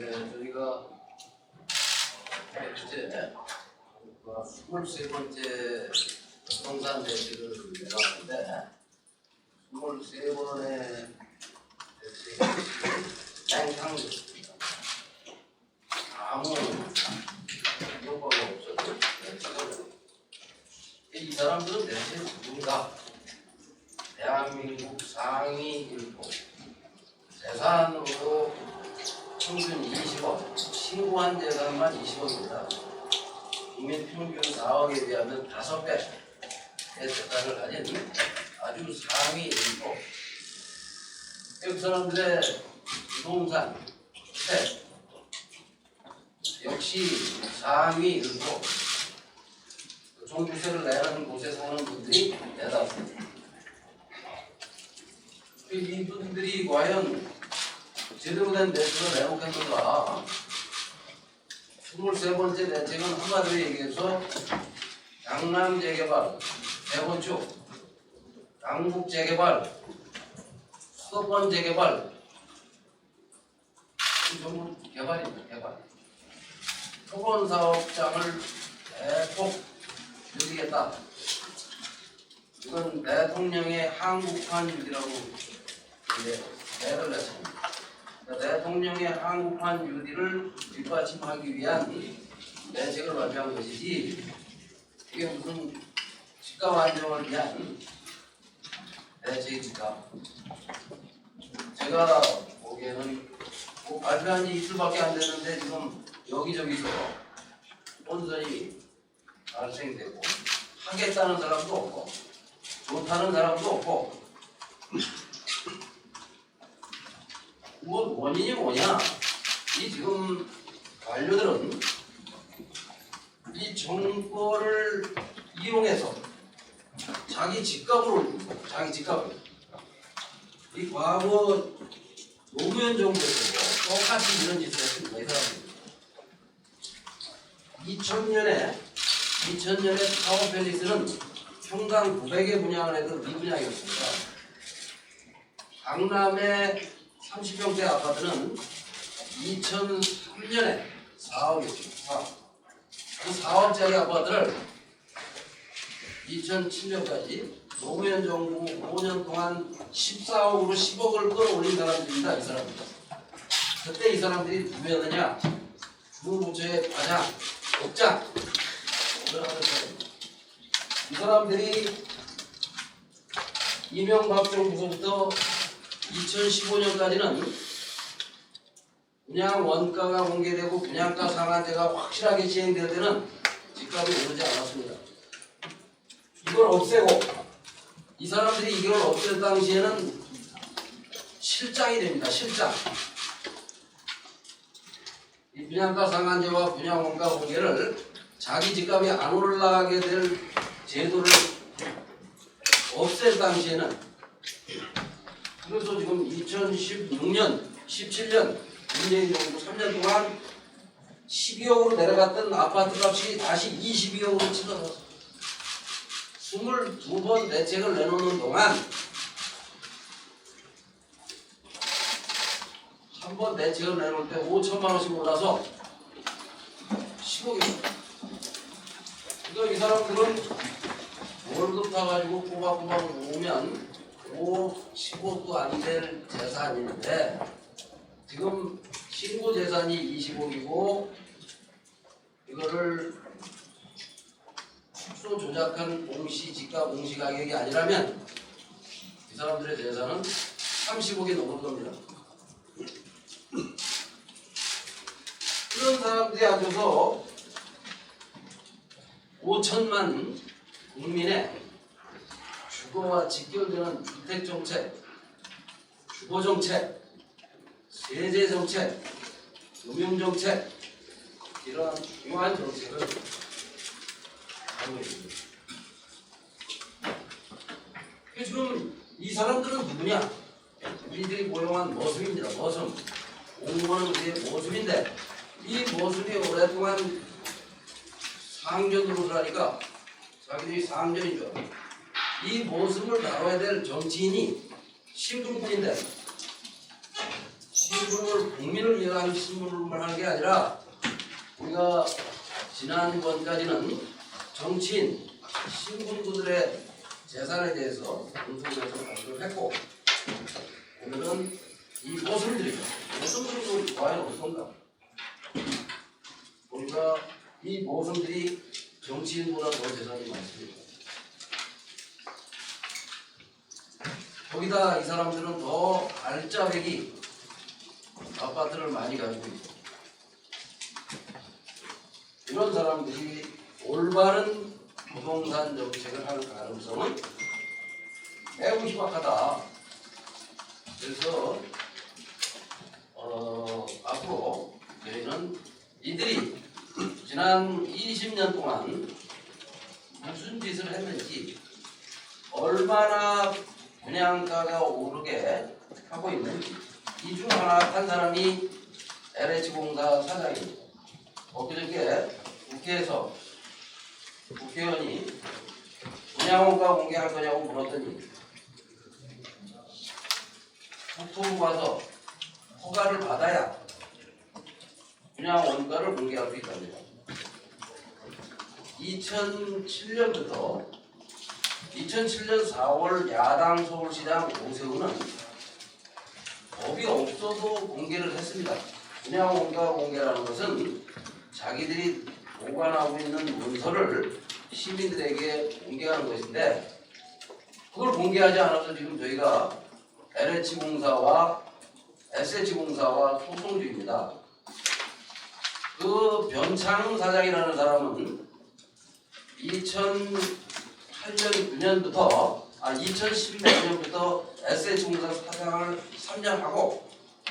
네, 저희가 어제 23번째 성산 대책을 내놨는데 23번의 대책이 땡탕이었습니다. 아무 효과가 없었고 이 사람들은 대체 누군가 대한민국 상위 일부 재산으로 평균 20억, 신고한 재산만 20억입니다. 국민 평균 4억에 비하면 5배의 재산을 가진 아주 상위 일부. 그 사람들의 부동산, 주택, 역시 상위 일부. 종부세를 내는 곳에 사는 분들이 대다수입니다. 이분들이 과연 제대로 된 대책을 내놓겠는가? 23번째 대책은 한마디로 얘기해서 강남 재개발, 재건축, 강북 재개발, 수도권 재개발, 이 전부 개발입니다, 개발. 토건 사업장을 대폭 늘리겠다. 이건 대통령의 한국판 유기라고 이제 대를 냈습니다. 대통령의 한국판 유디를 뒷받침하기 위한 대책을 발표한 것이지 이게 무슨 집값 안정을 위한 대책입니까? 제가 보기에는 뭐 발표한 지 이틀밖에 안 됐는데 지금 여기저기서 혼선이 발생되고 하겠다는 사람도 없고 좋다는 사람도 없고 뭐 원인이 뭐냐? 이 지금 관료들은 이 정보를 이용해서 자기 올리고 자기 집값을 이 과거 노무현 정부에서 똑같이 이런 짓을 했습니다. 이 사람들이 2000년에 2000년에 타워 팰리스는 평당 900에 분양을 했던 미분양이었습니다. 강남의 30평대 아파트는 2003년에 4억이었죠. 4억. 그 4억짜리 아파트를 2007년까지 노무현 정부 5년 동안 14억으로 10억을 끌어올린 사람들입니다. 이 사람들. 그때 이 사람들이 누구였느냐? 주무부처의 과장, 사람입니다. 이 사람들이 이명박 정부부터 2015년까지는 분양 원가가 공개되고 분양가 상한제가 확실하게 시행될 때는 집값이 오르지 않았습니다. 이걸 없애고 이 사람들이 이걸 없앨 당시에는 실장이 됩니다. 실장. 이 분양가 상한제와 분양 원가 공개를 자기 집값이 안 올라가게 될 제도를 없앨 당시에는 그래서 지금 2016년, 17년 문재인 정부 3년 동안 12억으로 내려갔던 아파트 값이 다시 22억으로 치솟았어. 22번 대책을 내놓는 동안 한 번 대책을 내놓을 때 5천만 원씩 올라서 10억이 그러니까 이 사람들은 월급 타가지고 꼬박꼬박 모으면 5, 15도 안 될 재산인데 지금 신고 재산이 20억이고 이거를 축소 조작한 공시 지가 공시 가격이 아니라면 이 사람들의 재산은 30억이 넘을 겁니다. 그런 사람들이 앉아서 5천만 국민의 주거와 직결되는 주택 정책, 주거 정책, 세제 정책, 금융 정책 이러한 중요한 정책을 하고 있습니다. 그 지금 이 사람들은 누구냐? 우리들이 고용한 모습입니다. 모습. 공무원은 우리의 모습인데 이 모습이 오랫동안 노릇을 하니까 자기들이 알고 이 모습을 다뤄야 될 정치인이 신분뿐인데 신분을 국민을 위한 신분을 하는 게 아니라 우리가 지난번까지는 정치인 신분들의 재산에 대해서 방송에서 발표를 했고 오늘은 이 모습들이죠. 모습들이 과연 어떤가? 우리가 이 모습들이 정치인보다 더 재산이 많습니다. 거기다 이 사람들은 더 알짜배기 아파트를 많이 가지고 있고 이런 사람들이 올바른 부동산 정책을 할 가능성은 매우 희박하다. 그래서 어, 앞으로 저희는 이들이 지난 20년 동안 무슨 짓을 했는지 얼마나 분양가가 오르게 하고 있는지 이중 하나 한 사람이 LH공사 사장입니다. 엊그저께 국회에서 국회의원이 분양원가 공개할 거냐고 물었더니 국토부 가서 허가를 받아야 분양원가를 공개할 수 있답니다. 2007년부터 2007년 4월 야당 서울시장 오세훈은 법이 없어도 공개를 했습니다. 분양원가 공개라는 것은 자기들이 보관하고 있는 문서를 시민들에게 공개하는 것인데 그걸 공개하지 않아서 지금 저희가 LH공사와 SH공사와 소송 중입니다. 그 변창 사장이라는 사람은 2008년 9년부터 아 2016년부터 SH공사 사장을 3년 하고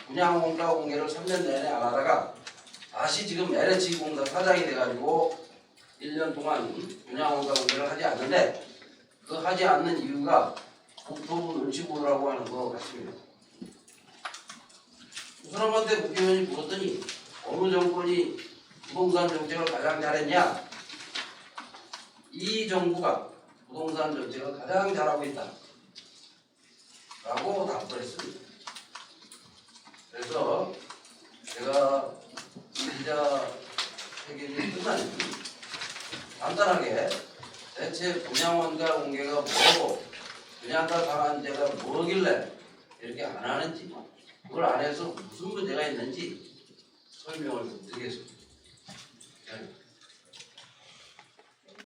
분양원가 공개를 3년 내내 안 하다가 다시 지금 LH공사 사장이 돼가지고 1년 동안 분양원가 공개를 하지 않는데 그 하지 않는 이유가 국토부 눈치 보느라고 하는 것 같습니다. 그 사람한테 국회의원이 물었더니 어느 정권이 부동산 정책을 가장 잘했냐? 이 정부가 부동산 정책을 가장 잘하고 있다. 라고 답을 했습니다. 그래서 제가 이 기자 회견이 끝나니 간단하게 대체 분양원가 공개가 뭐고 분양가 강한제가 뭐길래 이렇게 안 하는지 그걸 안 해서 무슨 문제가 있는지 설명을 좀 드리겠습니다.